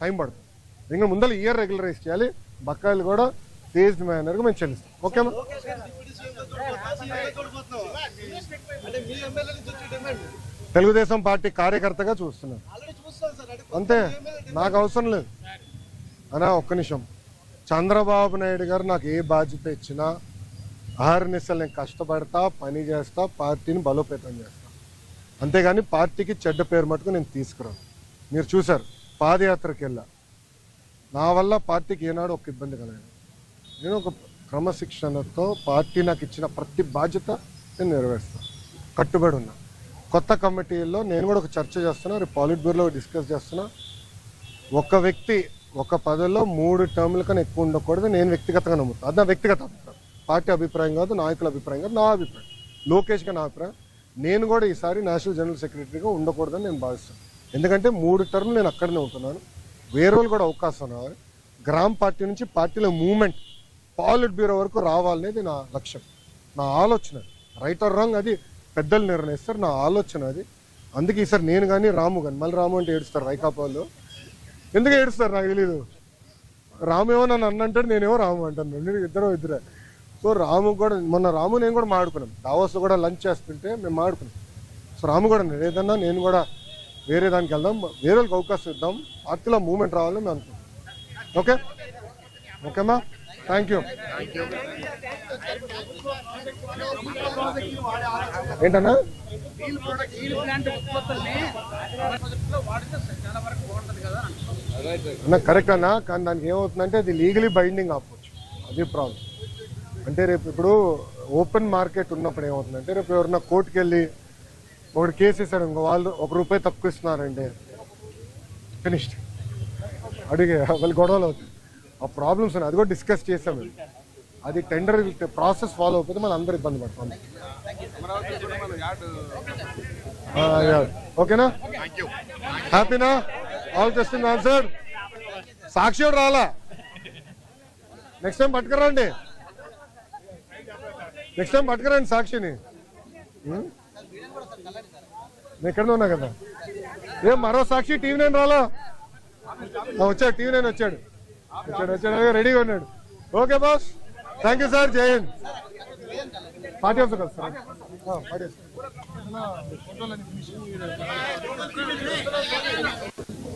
Time పడుతుంది. ఇంకా ముందర ఇయర్ రెగ్యులరైజ్ చేయాలి బకాయిలు కూడా ఫేజ్డ్ మేనర్గా మేము చెల్లిస్తాం. ఓకేనా తెలుగుదేశం పార్టీ కార్యకర్తగా చూస్తున్నాను అంతే నాకు అవసరం లేదు. అనా ఒక్క నిమిషం. చంద్రబాబు నాయుడు గారు నాకు ఏ బాధ్యత ఇచ్చినా ఆహర్నిశలు నేను కష్టపడతా పని చేస్తా పార్టీని బలోపేతం చేస్తా. అంతేగాని పార్టీకి చెడ్డ పేరు మటుకు నేను తీసుకురాను. మీరు చూశారు. పాదయాత్రకి వెళ్ళా నా వల్ల పార్టీకి ఏనాడు ఒక ఇబ్బంది కలగదు నేను ఒక క్రమశిక్షణతో పార్టీ నాకు ఇచ్చిన ప్రతి బాధ్యత నేను నెరవేరుస్తాను కట్టుబడి ఉన్నా. కొత్త కమిటీల్లో నేను కూడా ఒక చర్చ చేస్తున్నా రేపు పాలిట్ బ్యూరోలో డిస్కస్ చేస్తున్నా. ఒక వ్యక్తి ఒక పదవిలో మూడు టర్ముల కన్నా ఎక్కువ ఉండకూడదు నేను వ్యక్తిగతంగా నమ్ముతాను అది నా వ్యక్తిగత అభిప్రాయం. పార్టీ అభిప్రాయం కాదు నాయకుల అభిప్రాయం కాదు నా అభిప్రాయం. లోకేష్గా నా అభిప్రాయం. నేను కూడా ఈసారి నేషనల్ జనరల్ సెక్రటరీగా ఉండకూడదని నేను భావిస్తాను ఎందుకంటే మూడు టర్మ్ నేను అక్కడనే ఉంటున్నాను. వేరే వాళ్ళు కూడా అవకాశం రావాలి గ్రామ పార్టీ నుంచి పార్టీలో మూమెంట్ పాలిట్ బ్యూరో వరకు రావాలనేది నా లక్ష్యం. నా ఆలోచన. రైట్ ఆర్ రాంగ్ అది పెద్దలు నిర్ణయిస్తారు. నా ఆలోచన అది. అందుకే ఈసారి నేను కానీ రాము కానీ మళ్ళీ రాము అంటే ఏడుస్తారు వైకాపా వాళ్ళు ఎందుకు ఏడుస్తారు నాకు తెలీదు. రాము ఏమో నన్ను అన్నంటాడు నేనేమో రాము అంటాను. రెండు ఇద్దరు ఇద్దరే. సో రాము కూడా మొన్న రాము నేను కూడా మాడుకున్నాం. దావోస్ కూడా లంచ్ చేస్తుంటే మేము మాడుకున్నాం. సో రాము కూడా ఏదన్నా నేను కూడా వేరే దానికి వెళ్దాం వేరే వాళ్ళకి అవకాశం ఇద్దాం. పార్టీలో మూమెంట్ రావాలని మేము అనుకుంటాం ఓకే ఓకేమా థ్యాంక్ యూ ఏంటన్నా? అన్న కరెక్ట్ అన్నా కానీ దానికి ఏమవుతుందంటే అది లీగలీ బైండింగ్ ఆపవచ్చు అది ప్రాబ్లం అంటే రేపు ఇప్పుడు ఓపెన్ మార్కెట్ ఉన్నప్పుడు ఏమవుతుందంటే రేపు ఎవరన్నా కోర్టుకెళ్ళి ఒకటి కేసు ఇస్తారు ఇంకో వాళ్ళు ఒక రూపాయి తక్కువ ఇస్తున్నారండి ఫినిష్డ్ అడిగే వాళ్ళు గొడవలు అవుతాయి. ఆ ప్రాబ్లమ్స్ ఉన్నాయి. అది కూడా డిస్కస్ చేసాం అది టెండర్ ప్రాసెస్ ఫాలో అయిపోతే మనం అందరూ ఇబ్బంది పడతాం. ఓకేనా? హ్యాపీనా ఆల్ టెస్టింగ్ ఆన్సర్ సాక్షి కూడా రాలా? నెక్స్ట్ టైం పట్టుకురండి. నెక్స్ట్ టైం పట్టుకురండి సాక్షిని. Hmm? నేను ఎక్కడ ఉన్నా కదా. ఏ మరో సాక్షి టీవీ నైన్ రాలా? వచ్చాడు టీవీ నైన్ వచ్చాడు. వచ్చాడు వచ్చాడు. రెడీగా ఉన్నాడు. Okay boss. Thank you sir Jai Hind. Party off కదా సార్ పార్టీ ఆఫీస్